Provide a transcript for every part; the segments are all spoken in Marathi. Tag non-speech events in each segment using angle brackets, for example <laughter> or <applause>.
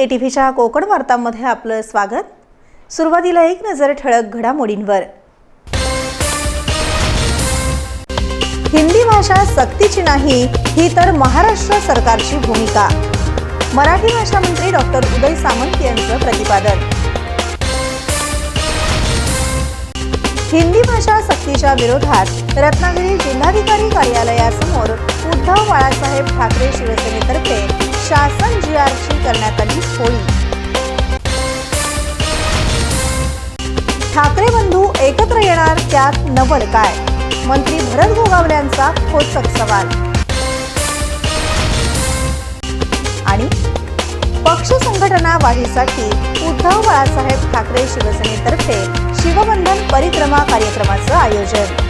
के टी व्हीच्या कोकण वार्तांमध्ये आपलं स्वागत. सुरुवातीला एक नजर ठळक घडामोडींवर. हिंदी भाषा सक्तीची नाही ही तर महाराष्ट्र सरकारची भूमिका. मराठी भाषा मंत्री डॉक्टर उदय सामंत यांचं प्रतिपादन. हिंदी भाषा सक्तीच्या विरोधात रत्नागिरी जिल्हाधिकारी कार्यालयासमोर उद्धव बाळासाहेब ठाकरे शिवसेनेतर्फे शासन जी आरची करण्यात आली होईल ठाकरे बंधू एकत्र येणार त्यात नवल काय? मंत्री भरत गोगावल्यांचा खोचक सवाल. आणि पक्ष संघटना वाढीसाठी उद्धव बाळासाहेब ठाकरे शिवसेनेतर्फे शिवबंधन परिक्रमा कार्यक्रमाचं आयोजन.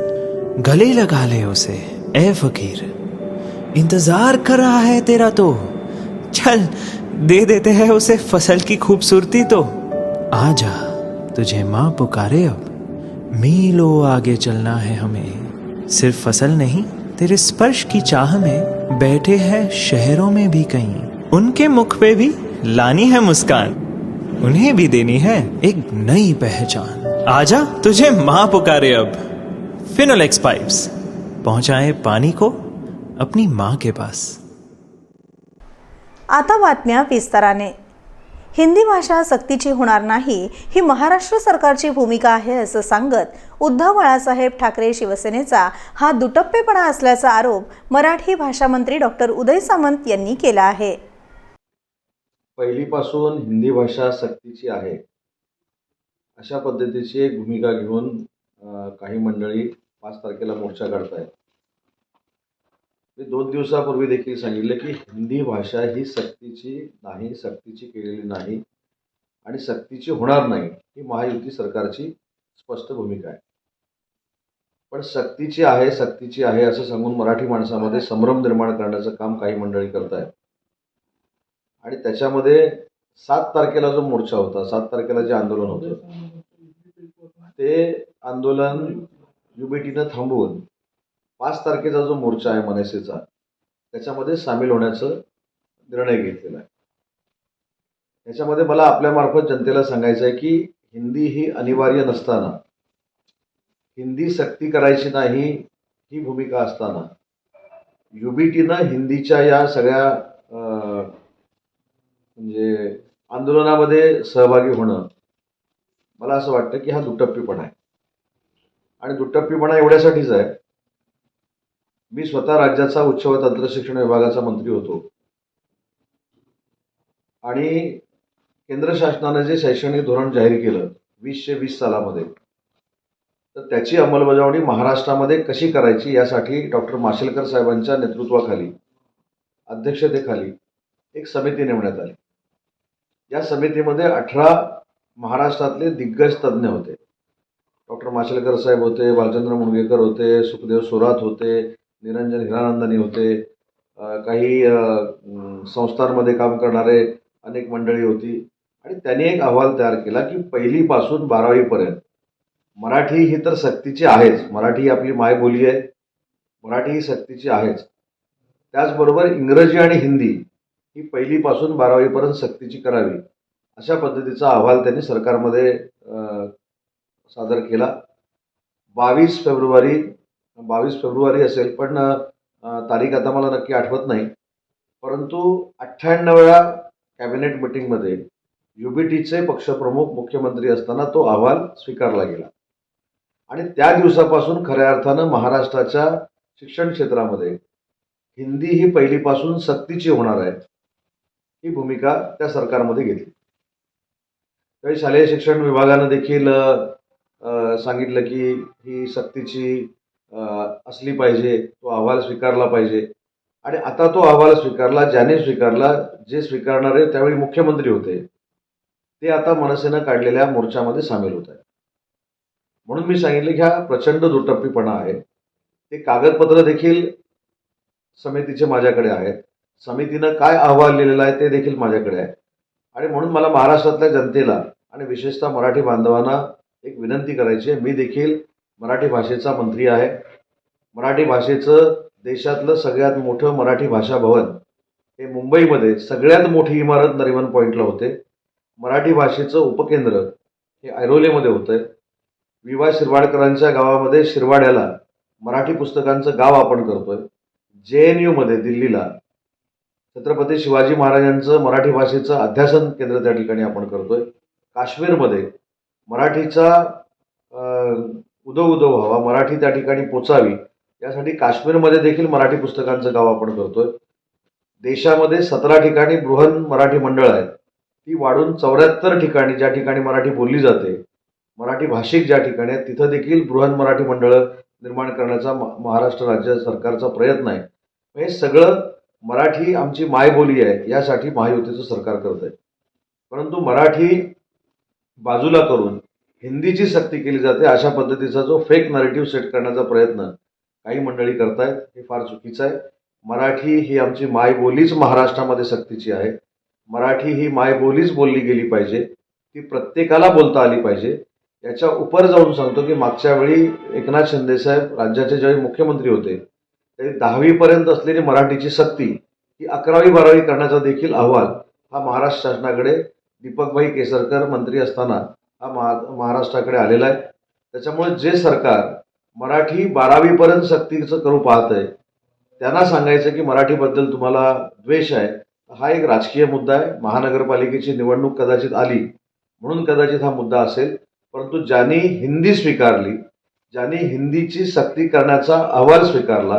गले लगा ले उसे। ए फकीर, इंतज़ार कर रहा है तेरा तो। चल, दे देते हैं उसे फ़सल की खूबसूरती तो। आजा तुझे माँ पुकारे अब। मीलो आगे चलना है हमें। सिर्फ़ फ़सल नहीं, तेरे स्पर्श की चाह में बैठे हैं शहरों में भी कहीं। उनके मुख पे भी लानी है मुस्कान। उन्हें भी देनी है एक नई पहचान। आजा तुझे माँ पुकारे अब। फिनोलेक्स पाइप्स पहुंचाए पानी को अपनी माँ के पास। आता बातम्या विस्ताराने. हिंदी भाषा सक्तीची होणार नाही ही महाराष्ट्र सरकारची भूमिका आहे असं सांगत उद्धव बाळासाहेब ठाकरे शिवसेनेचा हा दुटप्पेपणा असल्याचा आरोप मराठी भाषा मंत्री डॉक्टर उदय सामंत यांनी केला आहे. पहिलीपासून हिंदी भाषा सक्तीची आहे. अशा पद्धतीची एक भूमिका घेऊन काही मंडळी पाच तारखेला मोर्चा काढतायत मी दोन दिवसापूर्वी देखील सांगितलं की हिंदी भाषा ही सक्तीची नाही सक्तीची केलेली नाही आणि सक्तीची होणार नाही ही महायुती सरकारची स्पष्ट भूमिका आहे. पण सक्तीची आहे सक्तीची आहे असं सांगून मराठी माणसामध्ये संभ्रम निर्माण करण्याचं काम काही मंडळी करत आहेत आणि त्याच्यामध्ये सात तारखेला जो मोर्चा होता सात तारखेला जे आंदोलन होतं ते आंदोलन युबीटीनं थांबवून पाच तारखेचा जो मोर्चा आहे मनसेचा त्याच्यामध्ये सामील होण्याचं निर्णय घेतलेला आहे. त्याच्यामध्ये मला आपल्यामार्फत जनतेला सांगायचं आहे की हिंदी ही अनिवार्य नसताना हिंदी सक्ती करायची नाही ही भूमिका असताना युबीटीनं हिंदीच्या या सगळ्या म्हणजे आंदोलनामध्ये सहभागी होणं मला असं वाटतं की हा दुटप्पीपणा आहे. आणि दुटप्पीपणा एवढ्यासाठीच आहे. मी स्वतः राज्याचा उच्च व तंत्र शिक्षण विभागाचा मंत्री होतो. आणि केंद्र शासनाने जे शैक्षणिक धोरण जाहीर केलं वीसशे वीस सालामध्ये तर त्याची अंमलबजावणी महाराष्ट्रामध्ये कशी करायची यासाठी डॉक्टर माशेलकर साहेबांच्या नेतृत्वाखाली अध्यक्षतेखाली एक समिती नेमण्यात आली. या समितीमध्ये अठरा महाराष्ट्रातले दिग्गज तज्ज्ञ होते. डॉक्टर माशेलकर साहेब होते भालचंद्र मुणगेकर होते सुखदेव सोरात होते निरंजन हिरानंदानी होते काही संस्थांमध्ये काम करणारे अनेक मंडळी होती. आणि त्यांनी एक अहवाल तयार केला की पहिलीपासून बारावीपर्यंत मराठी ही तर सक्तीची आहेच. मराठी ही आपली मायबोली आहे. मराठी ही सक्तीची आहेच. त्याचबरोबर इंग्रजी आणि हिंदी ही पहिलीपासून बारावीपर्यंत सक्तीची करावी अशा पद्धतीचा अहवाल त्यांनी सरकारमध्ये सादर केला. बावीस फेब्रुवारी बावीस फेब्रुवारी असेल पण तारीख आता मला नक्की आठवत नाही. परंतु अठ्ठ्याण्णव्या कॅबिनेट मिटिंगमध्ये युबीटीचे पक्षप्रमुख मुख्यमंत्री असताना तो अहवाल स्वीकारला गेला. आणि त्या दिवसापासून खऱ्या अर्थानं महाराष्ट्राच्या शिक्षण क्षेत्रामध्ये हिंदी ही पहिलीपासून सक्तीची होणार आहे ही भूमिका त्या सरकारमध्ये घेतली. त्यावेळी शालेय शिक्षण विभागानं देखील सांगितलं की ही सक्तीची असली पाहिजे तो अहवाल स्वीकारला पाहिजे. आणि आता तो अहवाल स्वीकारला ज्याने स्वीकारला जे स्वीकारणारे त्यावेळी मुख्यमंत्री होते ते आता मनसेनं काढलेल्या मोर्चामध्ये सामील होत आहेत. म्हणून मी सांगितले की हा प्रचंड दुटप्पीपणा आहे. ते कागदपत्र देखील समितीचे माझ्याकडे आहेत. समितीनं काय अहवाल लिहिलेला आहे ते देखील माझ्याकडे आहे. आणि म्हणून मला महाराष्ट्रातल्या जनतेला आणि विशेषतः मराठी बांधवांना एक विनंती करायची आहे. मी देखील मराठी भाषेचा मंत्री आहे. मराठी भाषेचं देशातलं सगळ्यात मोठं मराठी भाषा भवन हे मुंबईमध्ये सगळ्यात मोठी इमारत नरिमन पॉईंटला होते. मराठी भाषेचं उपकेंद्र हे ऐरोलीमध्ये होतं आहे विवा शिरवाडकरांच्या गावामध्ये शिरवाड्याला मराठी पुस्तकांचं गाव आपण करतोय. जे एन यूमध्ये दिल्लीला. छत्रपती शिवाजी महाराजांचं मराठी भाषेचं अध्यासन केंद्र त्या ठिकाणी आपण करतोय. काश्मीरमध्ये मराठीचा उदो उदो व्हावा मराठी त्या ठिकाणी पोचावी यासाठी काश्मीरमध्ये देखील मराठी पुस्तकांचं गाव आपण करतोय. देशामध्ये सतरा ठिकाणी बृहन मराठी मंडळ आहेत. ती वाढून चौऱ्याहत्तर ठिकाणी ज्या ठिकाणी मराठी बोलली जाते मराठी भाषिक ज्या ठिकाणी आहेत तिथं देखील बृहन मराठी मंडळं निर्माण करण्याचा म- महाराष्ट्र राज्य सरकारचा प्रयत्न आहे. हे सगळं मराठी आमची मायबोली आहे यासाठी महायुतीचं सरकार करत आहे परंतु मराठी बाजूला करून हिंदीची सक्ती केली जाते अशा पद्धतीचा जो फेक नरेटिव्ह सेट करण्याचा प्रयत्न काही मंडळी करतायत हे फार चुकीचं आहे. मराठी ही आमची मायबोलीच महाराष्ट्रामध्ये सक्तीची आहे. मराठी ही मायबोलीच बोलली गेली पाहिजे. ती प्रत्येकाला बोलता आली पाहिजे. याच्या उपर जाऊन सांगतो की मागच्या वेळी एकनाथ शिंदे साहेब राज्याचे ज्यावेळी मुख्यमंत्री होते त्यावेळी दहावीपर्यंत असलेली मराठीची सक्ती ही अकरावी बारावी करण्याचा देखील अहवाल हा महाराष्ट्र शासनाकडे दीपकभाई केसरकर मंत्री असताना हा महा महाराष्ट्राकडे आलेला आहे. त्याच्यामुळे जे सरकार मराठी बारावीपर्यंत सक्तीचं करू पाहत आहे त्यांना सांगायचं की मराठीबद्दल तुम्हाला द्वेष आहे. हा एक राजकीय मुद्दा आहे. महानगरपालिकेची निवडणूक कदाचित आली म्हणून कदाचित हा मुद्दा असेल. परंतु ज्यांनी हिंदी स्वीकारली ज्यांनी हिंदीची सक्ती करण्याचा अहवाल स्वीकारला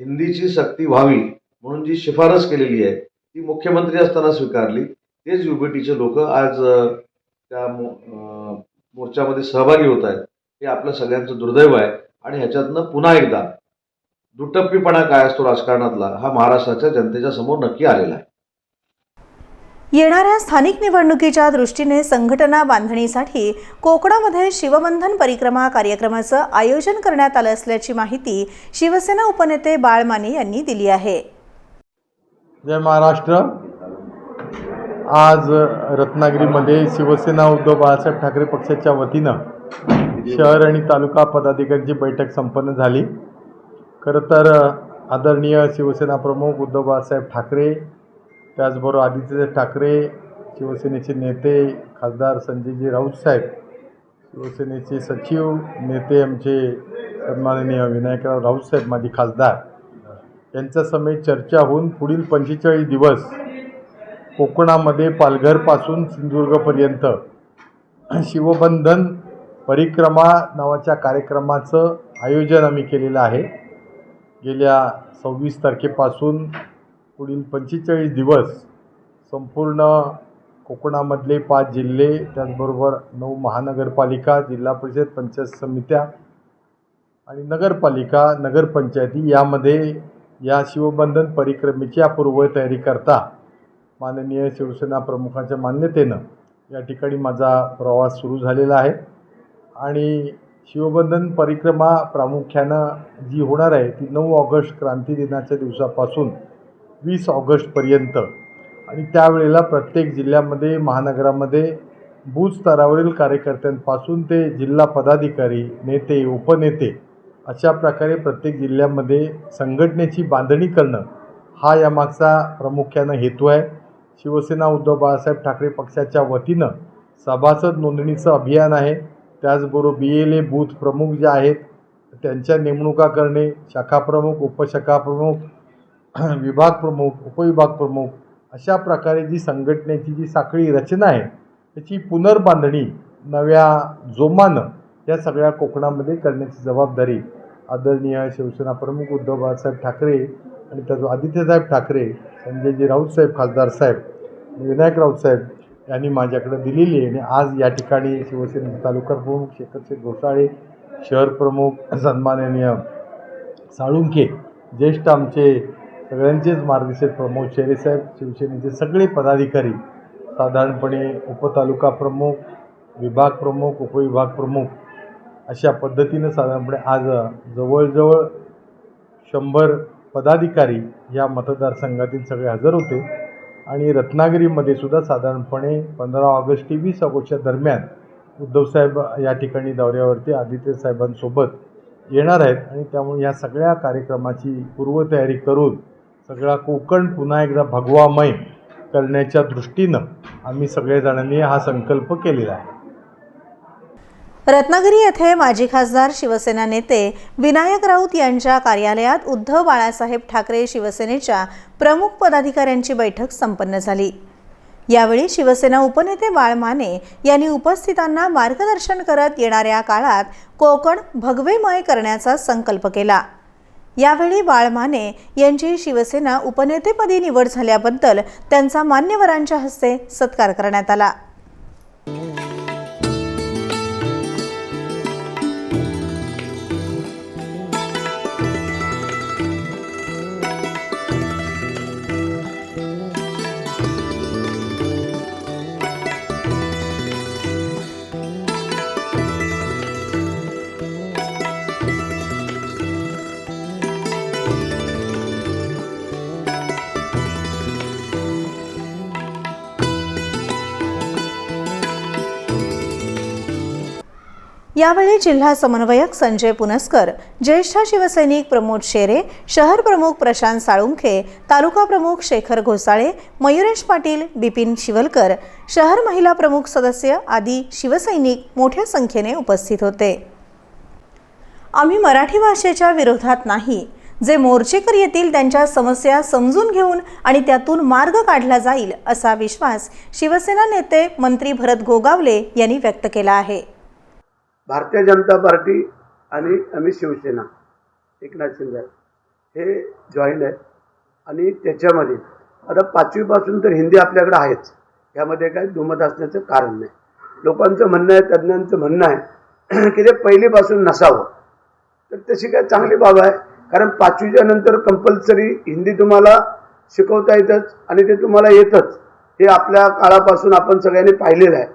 हिंदीची सक्ती व्हावी म्हणून जी शिफारस केलेली आहे ती मुख्यमंत्री असताना स्वीकारली तेच युबीटीचे लोक आज त्या मो- मोर्चामध्ये सहभागी होत आहेत. हे आपलं सगळ्यांचं दुर्दैव आहे. आणि ह्याच्यातनं पुन्हा एकदा दुटप्पीपणा काय असतो राजकारणातला हा महाराष्ट्राच्या जनतेच्या समोर नक्की आलेला आहे. येणाऱ्या स्थानिक निवडणुकीच्या दृष्टीने संघटना बांधणीसाठी कोकणामध्ये शिवबंधन परिक्रमा कार्यक्रमाचं आयोजन करण्यात आलं असल्याची माहिती शिवसेना उपनेते बाळ माने यांनी दिली आहे. जय महाराष्ट्र. आज रत्नागिरीमध्ये शिवसेना उद्धव बाळासाहेब ठाकरे पक्षाच्या वतीनं शहर आणि तालुका पदाधिकाऱ्यांची बैठक संपन्न झाली. खरं तर आदरणीय शिवसेना प्रमुख उद्धव बाळासाहेब ठाकरे त्याचबरोबर आदित्य ठाकरे शिवसेनेचे नेते खासदार संजयजी राऊत साहेब शिवसेनेचे सचिव नेते आमचे सन्माननीय विनायकराव राऊत साहेब माजी खासदार यांच्या समेत चर्चा होऊन पुढील पंचेचाळीस दिवस कोकणामध्ये पालघरपासून सिंधुदुर्गपर्यंत. शिवबंधन परिक्रमा नावाच्या कार्यक्रमाचं आयोजन आम्ही केलेलं आहे. गेल्या सव्वीस तारखेपासून पुढील पंचेचाळीस दिवस संपूर्ण कोकणामधले पाच जिल्हे त्याचबरोबर नऊ महानगरपालिका जिल्हा परिषद पंचायत समित्या आणि नगरपालिका नगरपंचायती यामध्ये या शिवबंधन परिक्रमेची पूर्वतयारी करता. माननीय शिवसेना प्रमुखाच्या मान्यतेनं या ठिकाणी माझा प्रवास सुरू झालेला आहे. आणि शिवबंधन परिक्रमा प्रामुख्यानं जी होणार आहे ती नऊ ऑगस्ट क्रांती दिनाच्या दिवसापासून वीस ऑगस्टपर्यंत आणि त्यावेळेला प्रत्येक जिल्ह्यामध्ये महानगरामध्ये बूथ स्तरावरील कार्यकर्त्यांपासून ते जिल्हा पदाधिकारी नेते उपनेते अशा प्रकारे प्रत्येक जिल्ह्यामध्ये संघटनेची बांधणी करणं हा यामागचा प्रामुख्यानं हेतू आहे. शिवसेना उद्धव बाळासाहेब ठाकरे पक्षाच्या वतीनं सभासद नोंदणीचं अभियान आहे. त्याचबरोबर बी एल ए बूथ प्रमुख जे आहेत त्यांच्या नेमणुका करणे शाखाप्रमुख उपशाखाप्रमुख उपशाखा प्रमुख <clears throat> विभाग प्रमुख उपविभाग प्रमुख अशा प्रकारे जी संघटनेची जी साखळी रचना आहे त्याची पुनर्बांधणी नव्या जोमानं या सगळ्या कोकणामध्ये करण्याची जबाबदारी आदरणीय शिवसेना प्रमुख उद्धव बाळासाहेब ठाकरे आणि त्याचं आदित्यसाहेब ठाकरे संजयजी राऊतसाहेब खासदार साहेब विनायक राऊतसाहेब यांनी माझ्याकडे दिलेली आहे. आणि आज या ठिकाणी शिवसेनेचे तालुका प्रमुख शेखरशेठ घोसाळे शहर प्रमुख सन्माननीय साळुंखे ज्येष्ठ आमचे सगळ्यांचेच मार्गदर्शक प्रमोद शेरेसाहेब शिवसेनेचे सगळे पदाधिकारी साधारणपणे उपतालुका प्रमुख विभाग प्रमुख उपविभाग प्रमुख अशा पद्धतीनं साधारणपणे आज जवळजवळ शंभर पदाधिकारी या मतदारसंघातील सगळे हजर होते. आणि रत्नागिरीमध्ये सुद्धा साधारणपणे पंधरा ऑगस्ट ते वीस ऑगस्टच्या दरम्यान उद्धवसाहेब या ठिकाणी दौऱ्यावरती आदित्य साहेबांसोबत येणार आहेत. आणि त्यामुळे या सगळ्या कार्यक्रमाची पूर्वतयारी करून सगळा कोकण पुन्हा एकदा भगवामय करण्याच्या दृष्टीनं आम्ही सगळेजणांनी हा संकल्प केलेला आहे. रत्नागिरी येथे माजी खासदार शिवसेना नेते विनायक राऊत यांच्या कार्यालयात उद्धव बाळासाहेब ठाकरे शिवसेनेच्या प्रमुख पदाधिकाऱ्यांची बैठक संपन्न झाली. यावेळी शिवसेना उपनेते बाळ माने यांनी उपस्थितांना मार्गदर्शन करत येणाऱ्या काळात कोकण भगवेमय करण्याचा संकल्प केला. यावेळी बाळ माने यांची शिवसेना उपनेतेपदी निवड झाल्याबद्दल त्यांचा मान्यवरांच्या हस्ते सत्कार करण्यात आला. यावेळी जिल्हा समन्वयक संजय पुनस्कर ज्येष्ठ शिवसैनिक प्रमोद शेरे शहर प्रमुख प्रशांत साळुंखे तालुका प्रमुख शेखर घोसाळे मयुरेश पाटील बिपिन शिवलकर शहर महिला प्रमुख सदस्य आदी शिवसैनिक मोठ्या संख्येने उपस्थित होते. आम्ही मराठी भाषेच्या विरोधात नाही जे मोर्चेकर येतील त्यांच्या समस्या समजून घेऊन आणि त्यातून मार्ग काढला जाईल असा विश्वास शिवसेना नेते मंत्री भरत गोगावले यांनी व्यक्त केला आहे. भारतीय जनता पार्टी आणि आम्ही शिवसेना एकनाथ शिंदे. हे जॉईन आहेत. आणि त्याच्यामध्ये आता पाचवीपासून तर हिंदी आपल्याकडे आहेच. यामध्ये काही दुमत असण्याचं कारण नाही. लोकांचं म्हणणं आहे तज्ज्ञांचं म्हणणं आहे <clears throat> की ते पहिलीपासून नसावं. तर तशी काय चांगली बाब आहे. कारण पाचवीच्या नंतर कंपल्सरी हिंदी तुम्हाला शिकवता येतच आणि ते तुम्हाला येतच. हे आपल्या काळापासून आपण सगळ्यांनी पाहिलेलं आहे.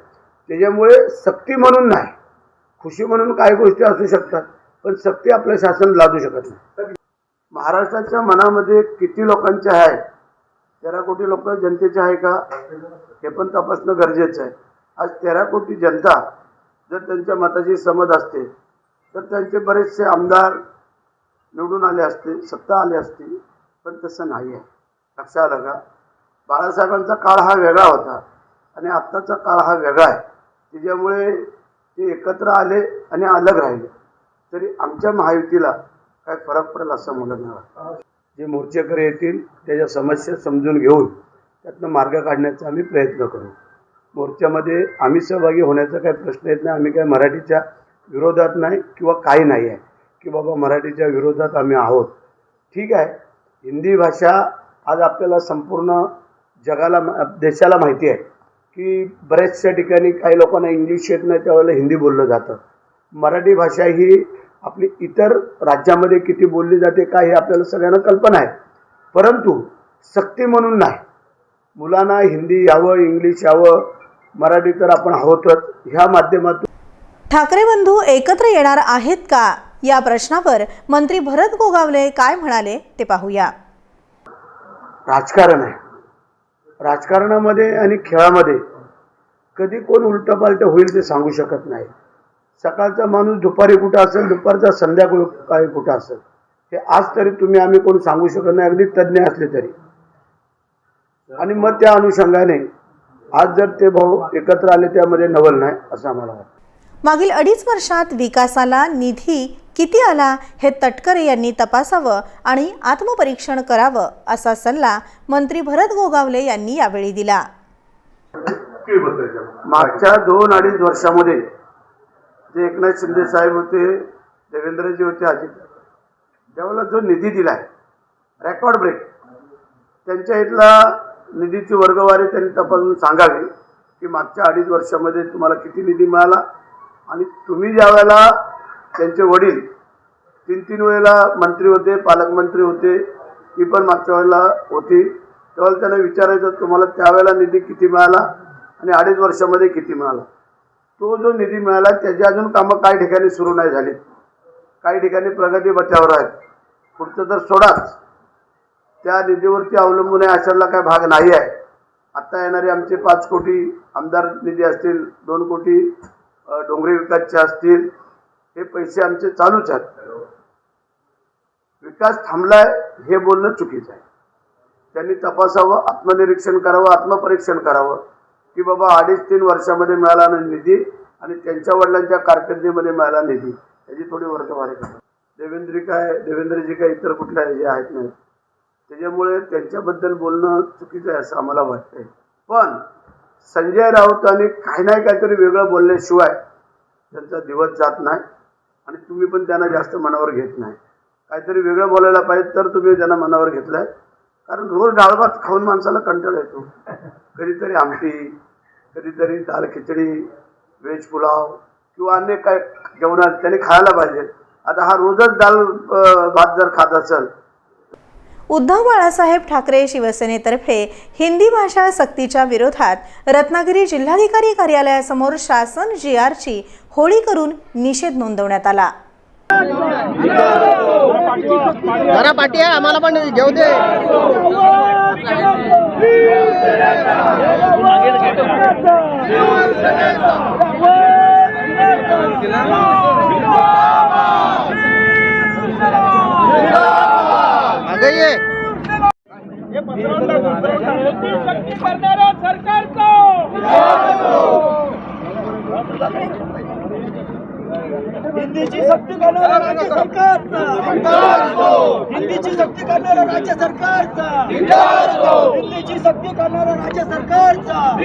त्याच्यामुळे सक्ती म्हणून नाही. खुशी म्हणून काही गोष्टी असू शकतात पण सक्ती आपलं शासन लादू शकत नाही. महाराष्ट्राच्या मनामध्ये किती लोकांचे आहे? तेरा कोटी लोक जनतेचे आहे का? हे पण तपासणं गरजेचं आहे. आज तेरा कोटी जनता जर त्यांच्या मताची समज असते तर त्यांचे बरेचसे आमदार निवडून आले असते सत्ता आली असती पण तसं नाही आहे. लक्षात आलं का बाळासाहेबांचा काळ हा वेगळा होता आणि आत्ताचा काळ हा वेगळा आहे. त्याच्यामुळे ते एकत्र आले आणि अलग राहिले. तरी आमच्या महायुतीला काय फरक पडेल असं मला नाही जे मोर्चेकरी येतील त्याच्या समस्या समजून घेऊन त्यातनं मार्ग काढण्याचा आम्ही प्रयत्न करू. मोर्चामध्ये आम्ही सहभागी होण्याचा काही प्रश्न येत नाही. आम्ही काय मराठीच्या विरोधात नाही किंवा काही नाही आहे. की बाबा मराठीच्या विरोधात आम्ही आहोत. ठीक आहे. हिंदी भाषा आज आपल्याला संपूर्ण जगाला देशाला माहिती आहे. की बऱ्याचशा ठिकाणी काही लोकांना इंग्लिश येत नाही त्यावेळेला हिंदी बोललं जातं. मराठी भाषा ही आपली इतर राज्यामध्ये किती बोलली जाते काय हे आपल्याला सगळ्यांना कल्पना आहे. परंतु सक्ती म्हणून नाही. मुलांना हिंदी यावं इंग्लिश यावं मराठी तर आपण आहोतच. ह्या माध्यमातून ठाकरे बंधू एकत्र येणार आहेत का? या प्रश्नावर मंत्री भरत गोगावले काय म्हणाले ते पाहूया. राजकारण आहे. राजकारणामध्ये आणि खेळामध्ये कधी कोण उलटंपालटं होईल ते सांगू शकत नाही. सकाळचा माणूस दुपारी कुठं असेल दुपारचा संध्याकाळी कुठं असेल हे आज तरी तुम्ही आम्ही कोण सांगू शकत नाही अगदी तज्ज्ञ असले तरी. आणि मग त्या अनुषंगाने आज जर ते भाऊ एकत्र आले त्यामध्ये नवल नाही असं आम्हाला वाटतं. मागील अडीच वर्षात विकासाला निधी किती आला हे तटकरे यांनी तपासावं आणि आत्मपरीक्षण करावं असा सल्ला मंत्री भरत गोगावले यांनी यावेळी दिला. मागच्या दोन अडीच वर्षामध्ये जे एकनाथ शिंदे साहेब होते देवेंद्रजी होते अजित त्यावेळेला जो निधी दिला आहे रेकॉर्ड ब्रेक त्यांच्या इथला निधीची वर्गवारी त्यांनी तपासून सांगावी की मागच्या अडीच वर्षामध्ये तुम्हाला किती निधी मिळाला आणि तुम्ही ज्या वेळेला त्यांचे वडील तीन तीन वेळेला मंत्री होते पालकमंत्री होते ती पण मागच्या वेळेला होती. त्यावेळेला त्यांना विचारायचं तुम्हाला त्यावेळेला निधी किती मिळाला आणि अडीच वर्षामध्ये किती मिळाला? तो जो निधी मिळाला त्याची अजून कामं काही ठिकाणी सुरू नाही झाली. काही ठिकाणी प्रगती बचावर आहेत. पुढचं तर सोडाच. त्या निधीवरती अवलंबून आहे अशाला काय भाग नाही आहे. आत्ता येणारे आमचे पाच कोटी आमदार निधी असतील दोन कोटी डोंगरी विकासचे असतील हे पैसे आमचे चालूच आहेत. विकास थांबलाय हे बोलणं चुकीचं आहे. त्यांनी तपासावं आत्मनिरीक्षण करावं आत्मपरीक्षण करावं की बाबा अडीच तीन वर्षामध्ये मिळाला ना निधी आणि त्यांच्या वडिलांच्या कारकिर्दीमध्ये मिळाला निधी. याची थोडी वर्तवारी करा. देवेंद्री काय देवेंद्रजी काय इतर कुठल्या हे आहेत नाही त्याच्यामुळे त्यांच्याबद्दल बोलणं चुकीचं आहे असं आम्हाला वाटतंय. पण संजय राऊतांनी काही नाही काहीतरी वेगळं बोलल्याशिवाय त्यांचा दिवस जात नाही. आणि तुम्ही पण त्यांना जास्त मनावर घेत नाही. काहीतरी वेगळं बोलायला पाहिजे तर तुम्ही त्यांना मनावर घेतलंय. कारण रोज डाळ भात खाऊन माणसाला कंटाळा येतो. कधीतरी आमटी कधीतरी दाल खिचडी व्हेज पुलाव किंवा अन्य काय जेवणात त्याने खायला पाहिजे. आता हा रोजच दाल भात जर खात असेल उद्धव बाळासाहेब ठाकरे शिवसेनेतर्फे हिंदी भाषा सक्तीच्या विरोधात रत्नागिरी जिल्हाधिकारी कार्यालयासमोर शासन जी आरची होळी करून निषेध नोंदवण्यात आला. आम्हाला पण घेऊ दे. सरकारचा. हिंदीची सक्ती करणारा राज्य सरकारचा. हिंदीची सक्ती करणारा राज्य सरकारचा. हिंदीची सक्ती. करणारा राज्य सरकारचा.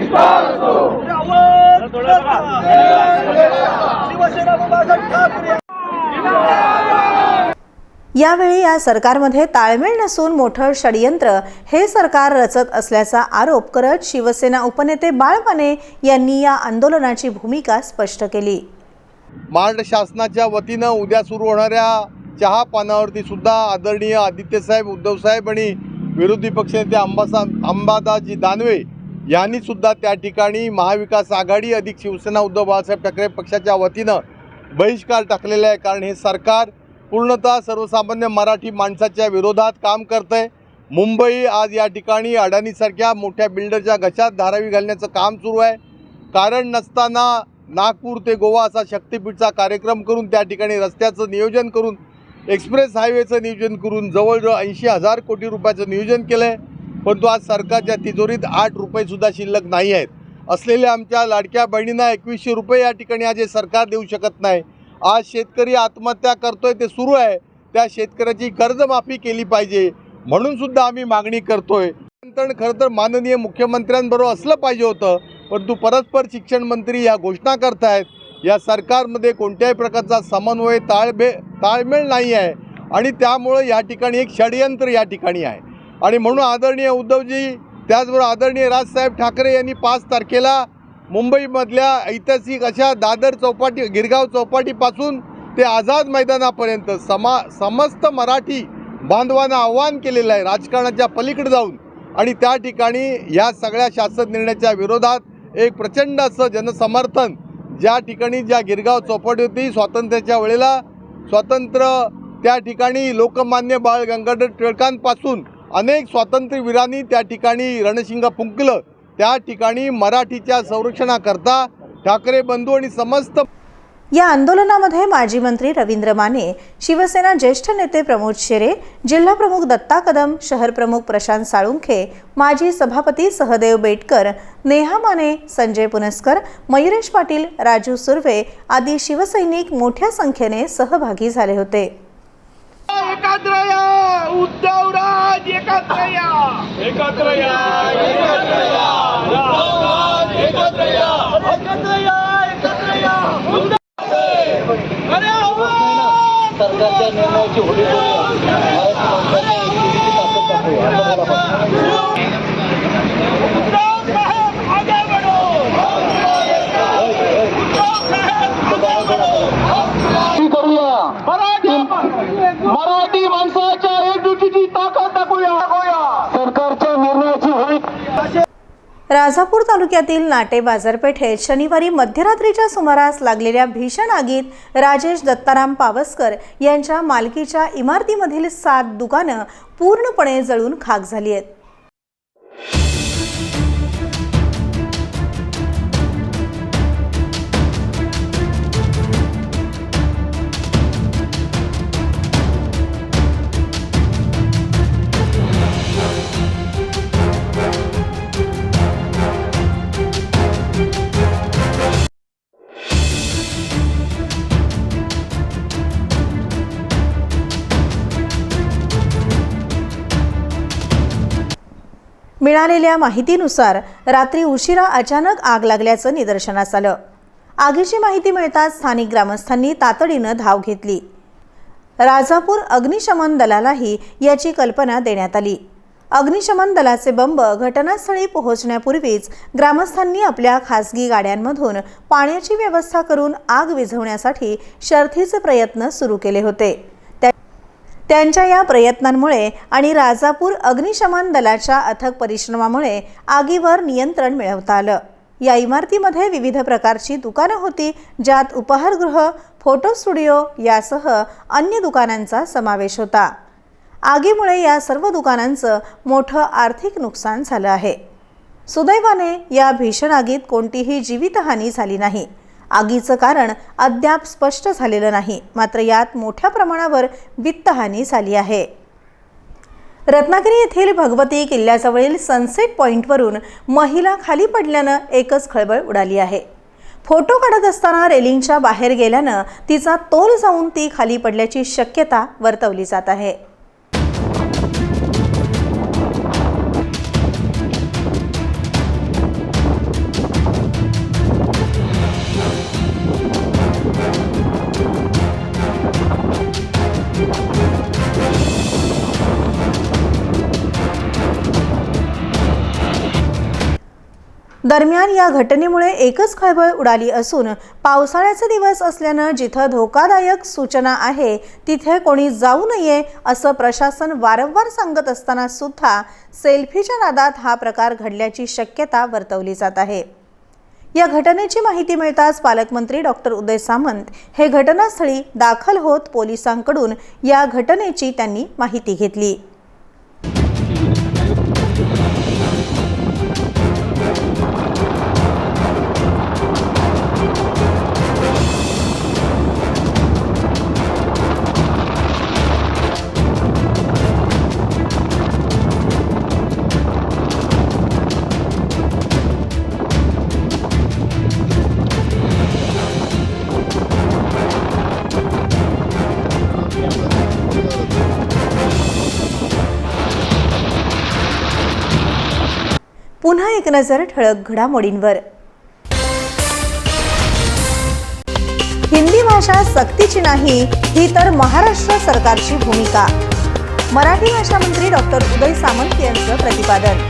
शिवसेना बाबासाहेब ठाकरे. यावेळी या सरकारमध्ये ताळमेळ नसून मोठं षडयंत्र हे सरकार रचत असल्याचा आरोप करत शिवसेना उपनेते बाळपणे यांनी या आंदोलनाची भूमिका स्पष्ट केली. महाराष्ट्र शासनाच्या वतीनं उद्या सुरू होणाऱ्या चहा पानावरती सुद्धा आदरणीय आदित्यसाहेब उद्धवसाहेब आणि विरोधी पक्षनेते अंबासा अंबादाजी दानवे यांनी सुद्धा त्या ठिकाणी महाविकास आघाडी अधिक शिवसेना उद्धव बाळासाहेब ठाकरे पक्षाच्या वतीनं बहिष्कार टाकलेला आहे. कारण हे सरकार पूर्णतः सर्वसामान्य मराठी माणसाच्या विरोधात काम करतं आहे मुंबई आज या ठिकाणी अडाणीसारख्या मोठ्या बिल्डरच्या घशात धारावी घालण्याचं काम सुरू आहे. कारण नसताना नागपूर ते गोवा असा शक्तीपीठचा कार्यक्रम करून त्या ठिकाणी रस्त्याचं नियोजन करून एक्सप्रेस हायवेचं नियोजन करून जवळजवळ ऐंशी हजार कोटी रुपयाचं नियोजन केलं आहे परंतु आज सरकारच्या तिजोरीत आठ रुपयेसुद्धा शिल्लक नाही आहेत. असलेल्या आमच्या लाडक्या बहिणींना एकवीसशे रुपये या ठिकाणी आज हे सरकार देऊ शकत नाही. आज शेतकरी आत्महत्या करतोय ते सुरू आहे. त्या शेतकऱ्याची कर्जमाफी केली पाहिजे. म्हणून सुद्धा आम्ही मागणी करतोय. नियंत्रण खरं तर माननीय मुख्यमंत्र्यांबरोबर असलं पाहिजे होतं परंतु परस्पर शिक्षण मंत्री या घोषणा करतायत. या सरकारमध्ये कोणत्याही प्रकारचा समन्वय ताळबे ताळमेळ नाही आहे. आणि त्यामुळं या ठिकाणी एक षडयंत्र या ठिकाणी आहे. आणि म्हणून आदरणीय उद्धवजी त्याचबरोबर आदरणीय राजसाहेब ठाकरे यांनी पाच तारखेला मुंबईमधल्या ऐतिहासिक अशा दादर चौपाटी गिरगाव चौपाटीपासून ते आझाद मैदानापर्यंत समा समस्त मराठी बांधवांना आव्हान केलेलं आहे राजकारणाच्या पलीकडे जाऊन. आणि त्या ठिकाणी या सगळ्या शासन निर्णयाच्या विरोधात एक प्रचंड असं जनसमर्थन ज्या ठिकाणी ज्या गिरगाव चौपाटी होती स्वातंत्र्याच्या वेळेला स्वातंत्र्य त्या ठिकाणी लोकमान्य बाळ गंगाधर टिळकांपासून अनेक स्वातंत्र्यवीरांनी त्या ठिकाणी रणशिंग फुंकलं. त्या ठिकाणी मराठीच्या संरक्षणाकरता ठाकरे बंधू आणि समस्त या आंदोलनामध्ये माजी मंत्री रवींद्र माने शिवसेना ज्येष्ठ नेते प्रमोद शेरे जिल्हा प्रमुख दत्ता कदम शहर प्रमुख प्रशांत साळुंखे माजी सभापती सहदेव बेटकर नेहा माने संजय पुनस्कर मयुरेश पाटील राजू सुर्वे आदी शिवसैनिक मोठ्या संख्येने सहभागी झाले होते. एकात्र या उद्धवराज एकात्र या एकत्र या एकत्र या रामराज एकत्र या एकत्र या एकत्र या उद्धव अरे सरकारच्या निर्णयाची उद्धव साहेब आगे बढ़ो उद्धव साहेब आगे बढ़ो करूया मराठी माणसाच्या एकजुटीची ताकद दाखवूया राजापूर तालुक्यातील नाटे बाजारपेठेत शनिवारी मध्यरात्रीच्या सुमारास लागलेल्या भीषण आगीत राजेश दत्ताराम पावसकर यांच्या मालकीच्या इमारतीमधील सात दुकानं पूर्णपणे जळून खाक झाली आहेत. मिळालेल्या माहितीनुसार रात्री उशिरा अचानक आग लागल्याचं निदर्शनास आलं. आगीची माहिती मिळताच स्थानिक ग्रामस्थांनी तातडीनं धाव घेतली. राजापूर अग्निशमन दलालाही याची कल्पना देण्यात आली. अग्निशमन दलाचे बंब घटनास्थळी पोहोचण्यापूर्वीच ग्रामस्थांनी आपल्या खासगी गाड्यांमधून पाण्याची व्यवस्था करून आग विझवण्यासाठी शर्थीचे प्रयत्न सुरू केले होते. त्यांच्या या प्रयत्नांमुळे आणि राजापूर अग्निशमन दलाच्या अथक परिश्रमामुळे आगीवर नियंत्रण मिळवता आलं. या इमारतीमध्ये विविध प्रकारची दुकानं होती ज्यात उपहारगृह फोटो स्टुडिओ यासह अन्य दुकानांचा समावेश होता. आगीमुळे या सर्व दुकानांचं मोठं आर्थिक नुकसान झालं आहे. सुदैवाने या भीषण आगीत कोणतीही जीवितहानी झाली नाही. आगीचं कारण अद्याप स्पष्ट झालेलं नाही मात्र यात मोठ्या प्रमाणावर वित्तहानी झाली आहे. रत्नागिरी येथील भगवती किल्ल्याजवळील सनसेट पॉईंटवरून महिला खाली पडल्यानं एकच खळबळ उडाली आहे. फोटो काढत असताना रेलिंगच्या बाहेर गेल्यानं तिचा तोल जाऊन ती खाली पडल्याची शक्यता वर्तवली जात आहे. दरम्यान या घटनेमुळे एकच खळबळ उडाली असून पावसाळ्याचे दिवस असल्यानं जिथं धोकादायक सूचना आहे तिथे कोणी जाऊ नये असं प्रशासन वारंवार सांगत असताना सुद्धा सेल्फीच्या नादात हा प्रकार घडल्याची शक्यता वर्तवली जात आहे. या घटनेची माहिती मिळताच पालकमंत्री डॉक्टर उदय सामंत हे घटनास्थळी दाखल होत पोलिसांकडून या घटनेची त्यांनी माहिती घेतली. पुन्हा एक नजर ठळक घडामोडींवर. हिंदी भाषा सक्तीची नाही ही तर महाराष्ट्र सरकारची भूमिका. मराठी भाषा मंत्री डॉक्टर उदय सामंत यांचं प्रतिपादन.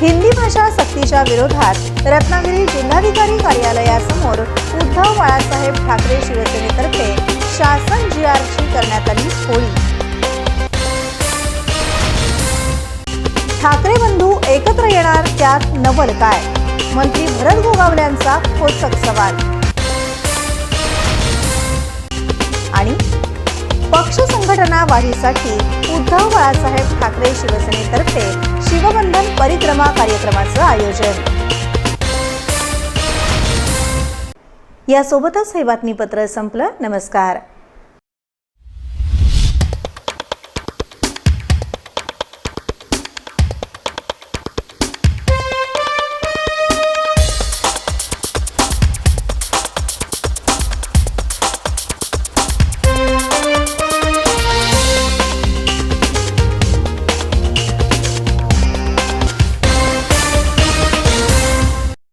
हिंदी भाषा सक्तीच्या विरोधात रत्नागिरी जिल्हाधिकारी कार्यालयासमोर उद्धव बाळासाहेब ठाकरे शिवसेनेतर्फे शासन जी आरची करण्यात आली होळी. ठाकरे बंधू एकत्र येणार त्यात नवल काय? मंत्री भरत गोगावल्यांचा खोचक सवाल. आणि पक्ष संघटना वाढीसाठी उद्धव बाळासाहेब ठाकरे शिवसेनेतर्फे शिवबंधन परिक्रमा कार्यक्रमाचं आयोजन. यासोबतच हे बातमीपत्र संपलं. नमस्कार.